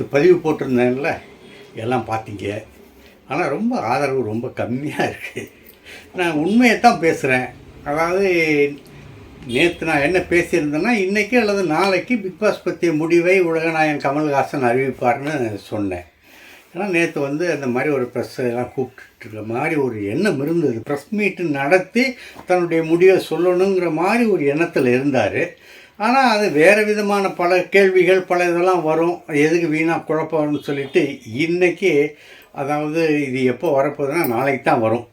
நேற்று பதிவு போட்டிருந்தேன்ல எல்லாம் பார்த்தீங்க. ஆனால் ரொம்ப ஆதரவு ரொம்ப கம்மியாக இருக்குது நான் உண்மையை தான் பேசுகிறேன் அதாவது நேற்று நான் என்ன பேசியிருந்தேன்னா இன்றைக்கி அல்லது நாளைக்கு பிக் பாஸ் பற்றிய முடிவை உலகநாயகன் கமல்ஹாசன் அறிவிப்பார்னு சொன்னேன். ஏன்னா நேற்று வந்து அந்த மாதிரி ஒரு ப்ரெஸ் எல்லாம் கூப்பிட்டுருக்க மாதிரி ஒரு எண்ணம் இருந்தது. ப்ரெஸ் மீட்டு நடத்தி தன்னுடைய முடிவை சொல்லணுங்கிற மாதிரி ஒரு எண்ணத்தில் இருந்தார். ஆனால் அது வேறு விதமான பல கேள்விகள் பல இதெல்லாம் வரும். எதுக்கு வீணாக குழப்பம்னு சொல்லிட்டு இன்றைக்கி அதாவது இது எப்போ வரப்போகுதுன்னா நாளைக்கு தான் வரும்.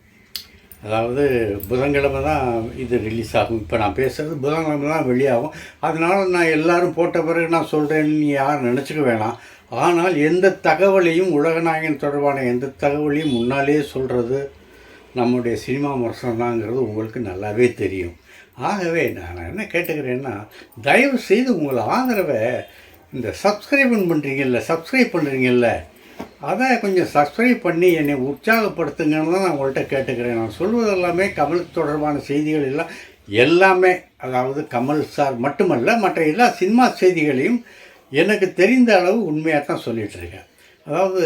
அதாவது புதன்கிழமை தான் இது ரிலீஸ் ஆகும். இப்போ நான் பேசுகிறது புதன்கிழமை தான் வெளியாகும். அதனால் நான் எல்லோரும் போட்ட பிறகு நான் சொல்கிறேன்னு நீ யாரும் நினச்சிக்க வேணாம். ஆனால் எந்த தகவலையும் உலகநாயகன் தொடர்பான எந்த தகவலையும் முன்னாலே சொல்கிறது நம்முடைய சினிமா விமர்சனம் உங்களுக்கு நல்லாவே தெரியும். ஆகவே நான் என்ன கேட்டுக்கிறேன்னா தயவு செய்து உங்கள் ஆதரவை இந்த சப்ஸ்கிரைப் பண்ணுறீங்கல்ல சப்ஸ்கிரைப் பண்ணுறீங்கல்ல அதை கொஞ்சம் சப்ஸ்கிரைப் பண்ணி என்னை உற்சாகப்படுத்துங்கன்னு தான் நான் உங்கள்கிட்ட கேட்டுக்கிறேன். நான் சொல்வது எல்லாமே கமல் தொடர்பான செய்திகள் எல்லாம் எல்லாமே அதாவது கமல் சார் மட்டுமல்ல மற்ற எல்லா சினிமா செய்திகளையும் எனக்கு தெரிந்த அளவு உண்மையாக தான் சொல்லிகிட்ருக்கேன் அதாவது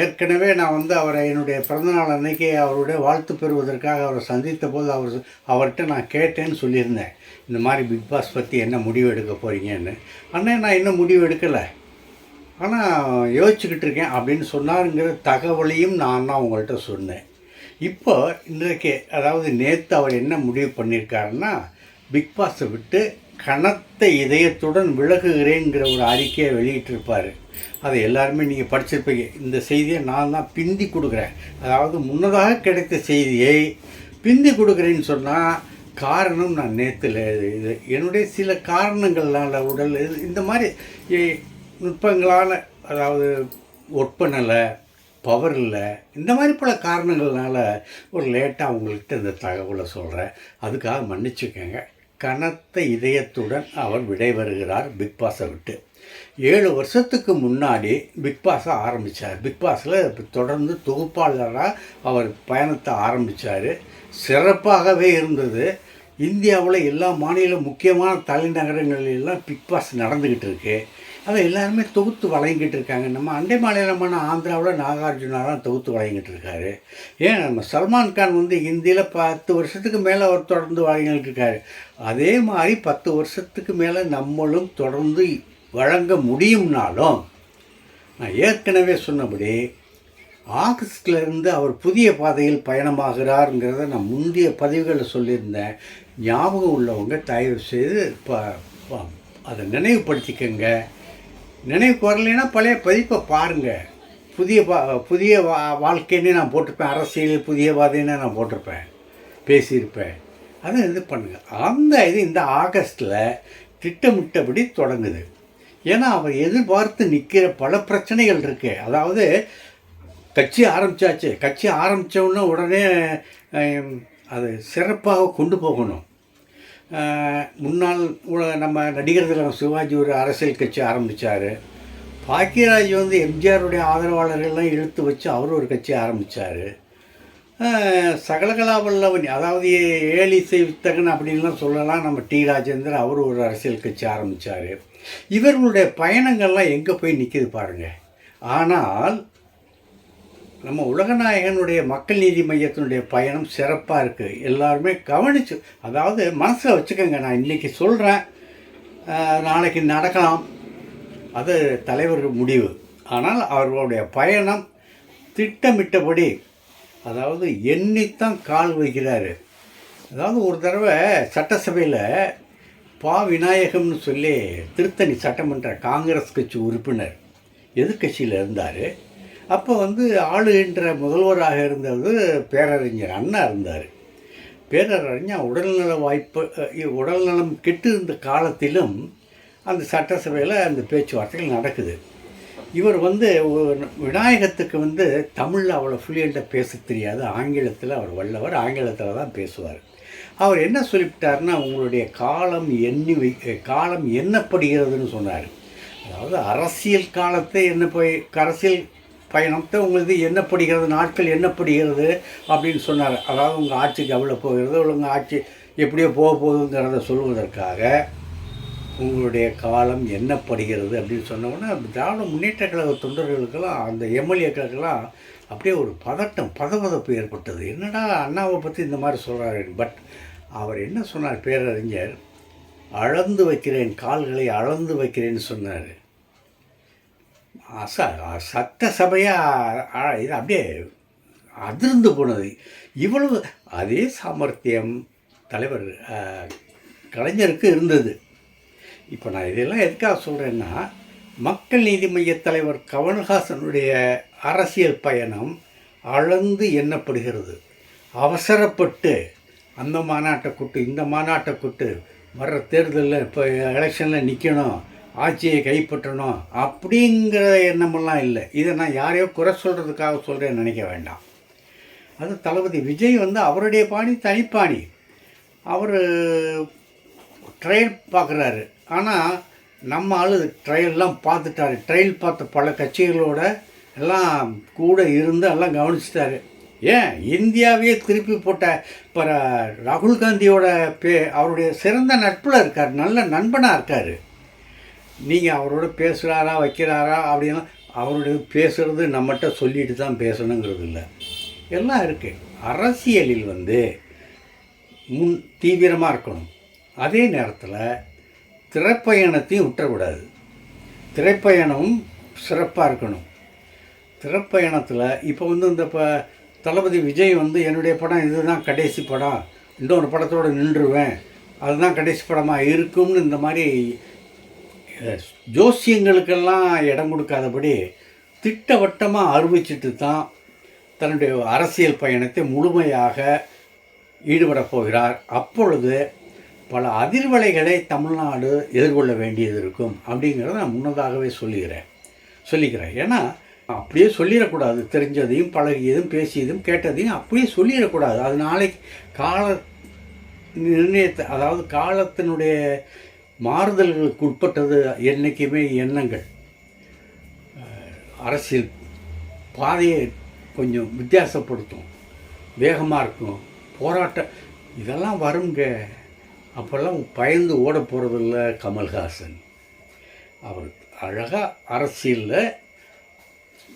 ஏற்கனவே நான் வந்து அவரை என்னுடைய பிறந்தநாள் அன்னைக்கு அவருடைய வாழ்த்து பெறுவதற்காக அவரை சந்தித்த போது அவர் அவர்கிட்ட நான் கேட்டேன்னு சொல்லியிருந்தேன். இந்த மாதிரி பிக் பாஸ் பற்றி என்ன முடிவு எடுக்க போகிறீங்கன்னு அண்ணே நான் இன்னும் முடிவு எடுக்கலை. ஆனால் யோசிச்சுக்கிட்டு இருக்கேன் அப்படின்னு சொன்னாருங்கிற தகவலையும் நான் தான் உங்கள்கிட்ட சொன்னேன். இப்போ இன்றைக்கு அதாவது நேற்று அவர் என்ன முடிவு பண்ணியிருக்காருன்னா பிக் பாஸை விட்டு கனத்த இதயத்துடன் விலகுகிறேங்கிற ஒரு அறிக்கையை வெளியிட்டிருப்பார். அதை எல்லாருமே நீங்கள் படிச்சிருப்பீங்க. இந்த செய்தியை நான் தான் பிந்தி கொடுக்குறேன். அதாவது முன்னதாக கிடைத்த செய்தியை பிந்தி கொடுக்குறேன்னு சொன்னால் காரணம் நான் நேற்றுல இது என்னுடைய சில காரணங்கள்னால உடல் இது- இந்த மாதிரி இ- நுட்பங்களான அதாவது ஒர்க் பண்ணலை பவர் இல்லை இந்த மாதிரி பல காரணங்கள்னால ஒரு லேட்டாக உங்கள்கிட்ட இந்த தகவலை சொல்கிறேன் அதுக்காக மன்னிச்சுக்கோங்க. கனத்த இதயத்துடன் அவர் விடைபெறுகிறார் பிக் பாஸை விட்டு. ஏழு வருஷத்துக்கு முன்னாடி பிக் பாஸை ஆரம்பித்தார் பிக் பாஸில் தொடர்ந்து தொகுப்பாளராக அவர் பயணத்தை ஆரம்பித்தார் சிறப்பாகவே இருந்தது. இந்தியாவில் எல்லா மாநில முக்கியமான தலைநகரங்களிலெல்லாம் பிக் பாஸ் நடந்துக்கிட்டு இருக்குது அதை எல்லாருமே தொகுத்து வழங்கிட்டு இருக்காங்க நம்ம அண்டை மாநிலமான ஆந்திராவில் நாகார்ஜுனாலாம் தொகுத்து வழங்கிட்டு இருக்காரு ஏன் நம்ம சல்மான் கான் வந்து ஹிந்தியில் பத்து வருஷத்துக்கு மேலே அவர் தொடர்ந்து வழங்கிட்டு இருக்காரு அதே மாதிரி பத்து வருஷத்துக்கு மேலே நம்மளும் தொடர்ந்து வழங்க முடியும்னாலும் நான் ஏற்கனவே சொன்னபடி ஆகஸ்ட்லேருந்து அவர் புதிய பாதையில் பயணமாகிறாருங்கிறத நான் முந்தைய பதிவுகளில் சொல்லியிருந்தேன். ஞாபகம் உள்ளவங்க தயவு செய்து இப்போ ப- அதை நினைவுபடுத்திக்கங்க. நினைவுக்கு வரலைன்னா பழைய பதிப்பை பாருங்கள் புதிய பா புதிய வா வாழ்க்கைன்னு நான் போட்டிருப்பேன். அரசியல் புதிய வாதைன்னு நான் போட்டிருப்பேன். பேசியிருப்பேன். அதை இது பண்ணுங்கள் அந்த இது இந்த ஆகஸ்ட்டில் திட்டமிட்டபடி தொடங்குது. ஏன்னா அவர் எதிர்பார்த்து நிற்கிற பல பிரச்சனைகள் இருக்கு. அதாவது கட்சி ஆரம்பித்தாச்சு கட்சி ஆரம்பித்தோன்னே உடனே அது சிறப்பாக கொண்டு போகணும். முன்னாள் நம்ம நடிகர் திலகம் சிவாஜி ஒரு அரசியல் கட்சி ஆரம்பித்தார் பாக்கியராஜ் வந்து எம்ஜிஆருடைய ஆதரவாளர்கள்லாம் இழுத்து வச்சு அவர் ஒரு கட்சி ஆரம்பித்தார் சகலகலா வல்லவன் அதாவது ஏலிசை வித்தகன் அப்படின்லாம் சொல்லலாம். நம்ம டி ராஜேந்தர் அவர் ஒரு அரசியல் கட்சி ஆரம்பித்தார் இவர்களுடைய பயணங்கள்லாம் எங்கே போய் நிற்கிது பாருங்கள் ஆனால் நம்ம உலகநாயகனுடைய மக்கள் நீதி மையத்தினுடைய பயணம் சிறப்பாக இருக்குது எல்லாருமே கவனிச்சு அதாவது மனசில் வச்சுக்கோங்க நான் இன்றைக்கி சொல்கிறேன் நாளைக்கு நடக்கலாம். அது தலைவர் முடிவு. ஆனால் அவர்களுடைய பயணம் திட்டமிட்டபடி அதாவது எண்ணித்தான் கால் வைக்கிறாரு. அதாவது ஒரு தடவை சட்டசபையில் பா விநாயகம்னு சொல்லி திருத்தணி சட்டமன்ற காங்கிரஸ் கட்சி உறுப்பினர் எதிர்க்கட்சியில் இருந்தார். அப்போ வந்து ஆளுகின்ற முதல்வராக இருந்தது பேரறிஞர் அண்ணா இருந்தார். பேரறிஞர் உடல்நல வாய்ப்பு உடல்நலம் கெட்டு இருந்த காலத்திலும் அந்த சட்டசபையில் அந்த பேச்சுவார்த்தைகள் நடக்குது. இவர் வந்து விநாயகத்துக்கு வந்து தமிழில் அவ்வளோ ஃப்ளூயண்ட்டாக பேச தெரியாது. ஆங்கிலத்தில் அவர் வல்லவர் ஆங்கிலத்தில் தான் பேசுவார். அவர் என்ன சொல்லிவிட்டார்னா உங்களுடைய காலம் எண்ணி வை காலம் எண்ணப்படுகிறதுன்னு சொன்னார். அதாவது அரசியல் காலத்தை என்ன போய் அரசியல் பயணத்தை உங்களுக்கு எண்ணப்படுகிறது நாட்கள் என்ன எண்ணப்படுகிறது அப்படின்னு சொன்னார். அதாவது உங்கள் ஆட்சிக்கு எவ்வளோ போகிறது உங்கள் ஆட்சி எப்படியோ போக போகுதுங்கிறத சொல்வதற்காக உங்களுடைய காலம் என்ன படுகிறது அப்படின்னு சொன்ன திராவிட முன்னேற்ற கழக தொண்டர்களுக்கெல்லாம் அந்த எம்எல்ஏக்களுக்கெல்லாம் அப்படியே ஒரு பதட்டம் பதபதப்பு ஏற்பட்டது. என்னடா அண்ணாவை பற்றி இந்த மாதிரி சொல்கிறாரு பட் அவர் என்ன சொன்னார் பேரறிஞர்? அளந்து வைக்கிறேன் கால்களை அளந்து வைக்கிறேன்னு சொன்னார். அச சட்டசபையாக இது அப்படியே அதிர்ந்து போனது. இவ்வளவு அதே சாமர்த்தியம் தலைவர் கலைஞருக்கு இருந்தது. இப்போ நான் இதெல்லாம் எதுக்காக சொல்கிறேன்னா மக்கள் நீதி மைய தலைவர் கமல்ஹாசனுடைய அரசியல் பயணம் அளந்து எண்ணப்படுகிறது. அவசரப்பட்டு அந்த மாநாட்டை கூட்டு இந்த மாநாட்டை கூட்டு வர்ற தேர்தலில் இப்போ எலெக்ஷனில் நிற்கணும் ஆட்சியை கைப்பற்றணும் அப்படிங்கிற எண்ணமெல்லாம் இல்லை. இதை நான் யாரையோ குறை சொல்கிறதுக்காக சொல்கிறேன்னு நினைக்க வேண்டாம். அது தளபதி விஜய் வந்து அவருடைய பாணி தனிப்பாணி. அவர் ட்ரையல் பார்க்குறாரு. ஆனால் நம்ம ஆள் ட்ரையல்லாம் பார்த்துட்டாரு. ட்ரையல் பார்த்த பல கட்சிகளோட எல்லாம் கூட இருந்து எல்லாம் கவனிச்சிட்டாரு. ஏன்? இந்தியாவே திருப்பி போட்ட இப்போ ராகுல் காந்தியோட பே அவருடைய சிறந்த நட்பில் இருக்கார். நல்ல நண்பனாக இருக்கார். நீங்கள் அவரோட பேசுகிறாரா வைக்கிறாரா அப்படின்னா அவருடைய பேசுகிறது நம்மகிட்ட சொல்லிட்டு தான் பேசணுங்கிறது இல்லை. எல்லாம் இருக்குது அரசியலில் வந்து முன் தீவிரமாக இருக்கணும். அதே நேரத்தில் திரைப்பயணத்தையும் விட்டுறக்கூடாது திரைப்பயணமும் சிறப்பாக இருக்கணும். திரைப்பயணத்தில் இப்போ வந்து இந்த இப்போ தளபதி விஜய் வந்து என்னுடைய படம் இதுதான் கடைசி படம். இன்னொரு படத்தோடு நின்றுவேன். அதுதான் கடைசி படமாக இருக்கும்னு இந்த மாதிரி ஜோசியங்களுக்கெல்லாம் இடம் கொடுக்காதபடி திட்டவட்டமாக அறிவிச்சிட்டு தான் தன்னுடைய அரசியல் பயணத்தை முழுமையாக ஈடுபடப் போகிறார். அப்பொழுது பல அதிர்வலைகளை தமிழ்நாடு எதிர்கொள்ள வேண்டியது இருக்கும் அப்படிங்கிறத நான் முன்னதாகவே சொல்லிக்கிறேன். சொல்லிக்கிறேன். ஏன்னா அப்படியே சொல்லிடக்கூடாது. தெரிஞ்சதையும் பழகியதும் பேசியதும் கேட்டதையும் அப்படியே சொல்லிடக்கூடாது. அது நாளைக்கு கால நிர்ணயத்தை அதாவது காலத்தினுடைய மாறுதல்களுக்கு உட்பட்டது என்றைக்குமே எண்ணங்கள். அரசியல் பாதையை கொஞ்சம் வித்தியாசப்படுத்தும் வேகமாக இருக்கும் போராட்டம் இதெல்லாம் வருங்க. அப்போல்லாம் பயந்து ஓட போகிறதில்ல கமல்ஹாசன். அவர் அழகாக அரசியலில்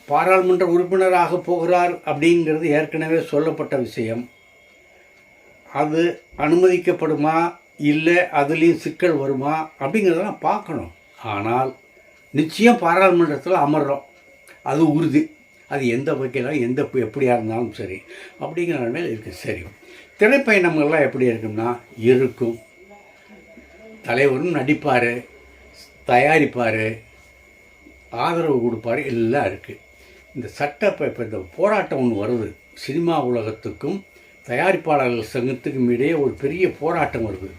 பாராளுமன்ற உறுப்பினராக போகிறார் அப்படிங்கிறது ஏற்கனவே சொல்லப்பட்ட விஷயம். அது அனுமதிக்கப்படுமா? இல்லை அதுலேயும் சிக்கல் வருமா அப்படிங்கிறதெல்லாம் பார்க்கணும். ஆனால் நிச்சயம் பாராளுமன்றத்தில் அமர்றோம். அது உறுதி. அது எந்த வகையில் எந்த எப்படியாக இருந்தாலும் சரி அப்படிங்கிற நிலைமையில் இருக்குது சரி. திரைப்பயணங்கள்லாம் எப்படி இருக்கும்னா இருக்கும். தலைவரும் நடிப்பார் தயாரிப்பார் ஆதரவு கொடுப்பார் எல்லாம் இருக்குது இந்த சட்ட இப்போ இந்த போராட்டம் ஒன்று வருது. சினிமா உலகத்துக்கும் தயாரிப்பாளர்கள் சங்கத்துக்கும் இடையே ஒரு பெரிய போராட்டம் வருது.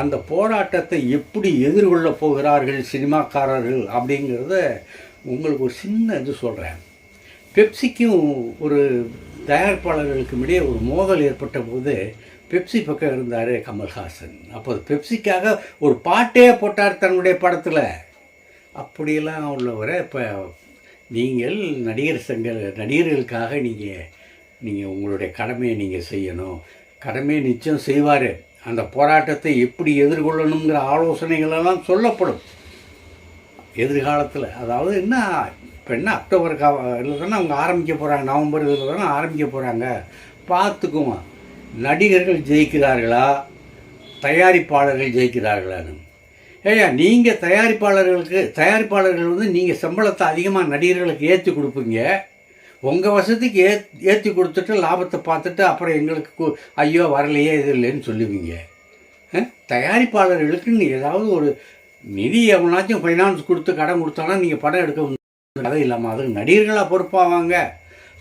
அந்த போராட்டத்தை எப்படி எதிர்கொள்ள போகிறார்கள் சினிமாக்காரர்கள் அப்படிங்கிறத உங்களுக்கு ஒரு சின்ன இது சொல்கிறேன் பெப்சிக்கும் ஒரு தயாரிப்பாளர்களுக்கும் இடையே ஒரு மோதல் ஏற்பட்ட போது பெப்சி பக்கம் இருந்தார் கமல்ஹாசன். அப்போ பெப்சிக்காக ஒரு பாட்டே போட்டார் தன்னுடைய படத்தில். அப்படியெல்லாம் உள்ளவரை இப்போ நீங்கள் நடிகர் சங்க நடிகர்களுக்காக நீங்கள் நீங்கள் உங்களுடைய கடமையை நீங்கள் செய்யணும். கடமையை நிச்சயம் செய்வார். அந்த போராட்டத்தை எப்படி எதிர்கொள்ளணுங்கிற ஆலோசனைகளெல்லாம் சொல்லப்படும். எதிர்காலத்தில். அதாவது என்ன? இப்போ என்ன? அக்டோபர் கா இதில் தானே அவங்க ஆரம்பிக்க போகிறாங்க நவம்பர் இதில் தானே ஆரம்பிக்க போகிறாங்க பார்த்துக்குவோம் நடிகர்கள் ஜெயிக்கிறார்களா? தயாரிப்பாளர்கள் ஜெயிக்கிறார்களான்னு. ஏய்யா நீங்கள் தயாரிப்பாளர்களுக்கு தயாரிப்பாளர்கள் வந்து நீங்கள் சம்பளத்தை அதிகமாக நடிகர்களுக்கு ஏற்றி கொடுப்பீங்க. உங்கள் வசதிக்கு ஏ ஏற்றி கொடுத்துட்டு லாபத்தை பார்த்துட்டு அப்புறம் எங்களுக்கு கு- ஐயோ வரலையே இது இல்லைன்னு சொல்லுவீங்க. தயாரிப்பாளர்களுக்குன்னு தயாரிப்பாளர்களுக்கு ஏதாவது ஒரு நிதி எவனாச்சும் ஃபைனான்ஸ் கொடுத்து கடன் கொடுத்தானா நீங்கள் படம் எடுக்க கதை இல்லாமல் அதுக்கு நடிகர்களாக பொறுப்பாவாங்க.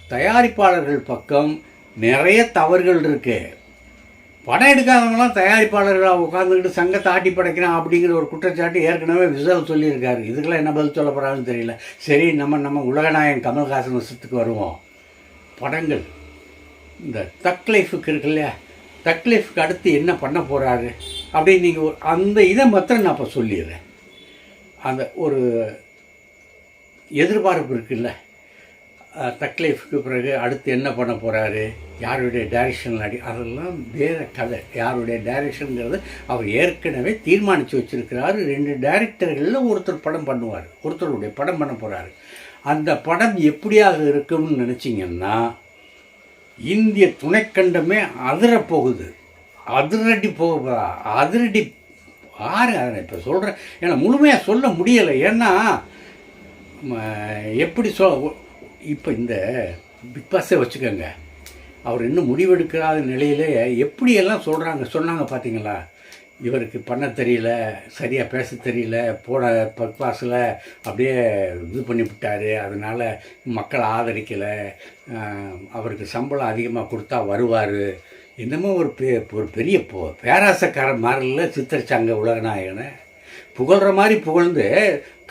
தயாரிப்பாளர்கள் பக்கம் நிறைய தவறுகள் இருக்குது படம் எடுக்காதவங்களாம் தயாரிப்பாளர்களாக உட்காந்துக்கிட்டு சங்கத்தை ஆட்டி படைக்கிறான் அப்படிங்கிற ஒரு குற்றச்சாட்டு ஏற்கனவே விசல் சொல்லியிருக்காரு. இதுக்கெல்லாம் என்ன பதில் சொல்ல போகிறான்னு தெரியல. சரி நம்ம நம்ம உலகநாயகன் கமல்ஹாசன் விஷயத்துக்கு வருவோம். படங்கள். இந்த தக் லைஃபுக்கு இருக்கு இல்லையா? தக் லைஃப்க்கு அடுத்து என்ன பண்ண போகிறாரு அப்படின்னு நீங்கள் அந்த இதை மாத்திரம் நான் இப்போ சொல்லிடுறேன். அந்த ஒரு எதிர்பார்ப்பு இருக்குல்ல? தக்லீஃப்க்கு பிறகு அடுத்து என்ன பண்ண போகிறாரு யாருடைய டைரக்ஷன் அடி அதெல்லாம் வேறு கதை. யாருடைய டைரக்ஷனுங்கிறது அவர் ஏற்கனவே தீர்மானித்து வச்சுருக்கிறாரு. ரெண்டு டைரக்டர்களில் ஒருத்தர் படம் பண்ணுவார். ஒருத்தருடைய படம் பண்ண போகிறாரு அந்த படம் எப்படியாக இருக்கும்னு நினச்சிங்கன்னா இந்திய துணைக்கண்டமே அதிரப்போகுது. அதிரடி போக அதிரடி ஆறு அதை இப்போ சொல்கிறேன் ஏன்னா முழுமையாக சொல்ல முடியலை. ஏன்னா எப்படி சொ இப்போ இந்த பிக் பாஸை வச்சுக்கோங்க. அவர் இன்னும் முடிவெடுக்காத நிலையிலே எப்படியெல்லாம் சொல்கிறாங்க சொன்னாங்க பார்த்தீங்களா இவருக்கு பண்ண தெரியல சரியாக பேச தெரியல போட பக் பாஸில் அப்படியே இது பண்ணிவிட்டார் அதனால் மக்கள் ஆதரிக்கலை. அவருக்கு சம்பளம் அதிகமாக கொடுத்தா வருவார். என்னமோ ஒரு பெ ஒரு பெரிய பொ பேராசக்காரன் மாதிரில சித்தரிச்சாங்க உலகநாயகனை. புகழ்கிற மாதிரி புகழ்ந்து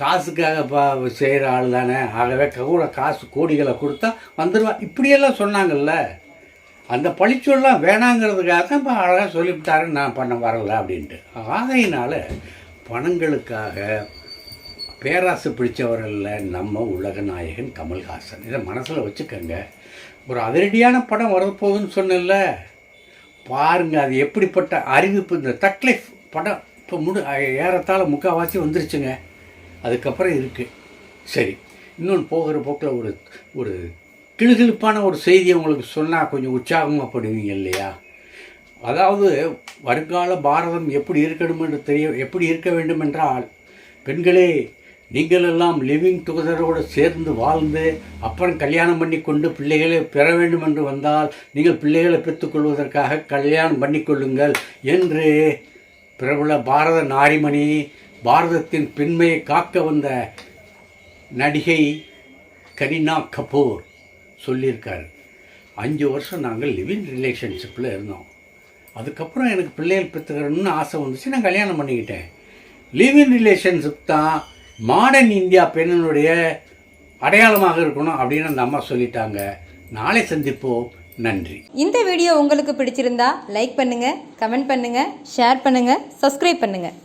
காசுக்காக பா செய்கிற ஆள் தானே. ஆகவே கூட காசு கோடிகளை கொடுத்தா வந்துடுவான் இப்படியெல்லாம் சொன்னாங்கல்ல. அந்த பழிச்சொல்லாம் வேணாங்கிறதுக்காக தான் இப்போ அழகாக சொல்லிவிட்டாரு. நான் பண்ண வரல அப்படின்ட்டு. ஆகையினால் பணங்களுக்காக பேராசை பிடிச்சவரில் நம்ம உலக நாயகன் கமல்ஹாசன். இதை மனசில் வச்சுக்கோங்க. ஒரு அதிரடியான படம் வரப்போகுதுன்னு சொன்னேன்ல. பாருங்க அது எப்படிப்பட்ட அறிவிப்பு. இந்த தக்லைஃப் படம் இப்போ முடி ஏறத்தாழ முக்கால்வாசி வந்துருச்சுங்க. அதுக்கப்புறம் இருக்குது சரி இன்னொன்று போகிற போக்கில் ஒரு ஒரு கிளுகிழுப்பான ஒரு செய்தியை உங்களுக்கு சொன்னால் கொஞ்சம் உற்சாகமாகப்படுவீங்க இல்லையா? அதாவது வருங்கால பாரதம் எப்படி இருக்கணும் என்று தெரிய எப்படி இருக்க வேண்டும் என்றால் பெண்களே நீங்களெல்லாம் லிவிங் டுகெதரோடு சேர்ந்து வாழ்ந்து அப்புறம் கல்யாணம் பண்ணி கொண்டு பிள்ளைகளை பெற வேண்டும் என்று வந்தால் நீங்கள் பிள்ளைகளை பெற்றுக்கொள்வதற்காக கல்யாணம் பண்ணிக்கொள்ளுங்கள் என்று பிரபல பாரத நாரிமணி பாரதத்தின் பெண்மையை காக்க வந்த நடிகை கரீனா கபூர் சொல்லியிருக்காரு. அஞ்சு வருஷம் நாங்கள் லிவிங் ரிலேஷன்ஷிப்பில் இருந்தோம். அதுக்கப்புறம் எனக்கு பிள்ளைகள் பெற்றுக்கிறணும்னு ஆசை வந்துச்சு. நான் கல்யாணம் பண்ணிக்கிட்டேன். லிவிங் ரிலேஷன்ஷிப் தான் மாடர்ன் இந்தியா பெண்ணினுடைய அடையாளமாக இருக்கணும் அப்படின்னு அந்த அம்மா சொல்லிட்டாங்க. நாளை சந்திப்போம். நன்றி. இந்த வீடியோ உங்களுக்கு பிடிச்சிருந்தா லைக் பண்ணுங்கள் கமெண்ட் பண்ணுங்கள் ஷேர் பண்ணுங்கள் சப்ஸ்கிரைப் பண்ணுங்கள்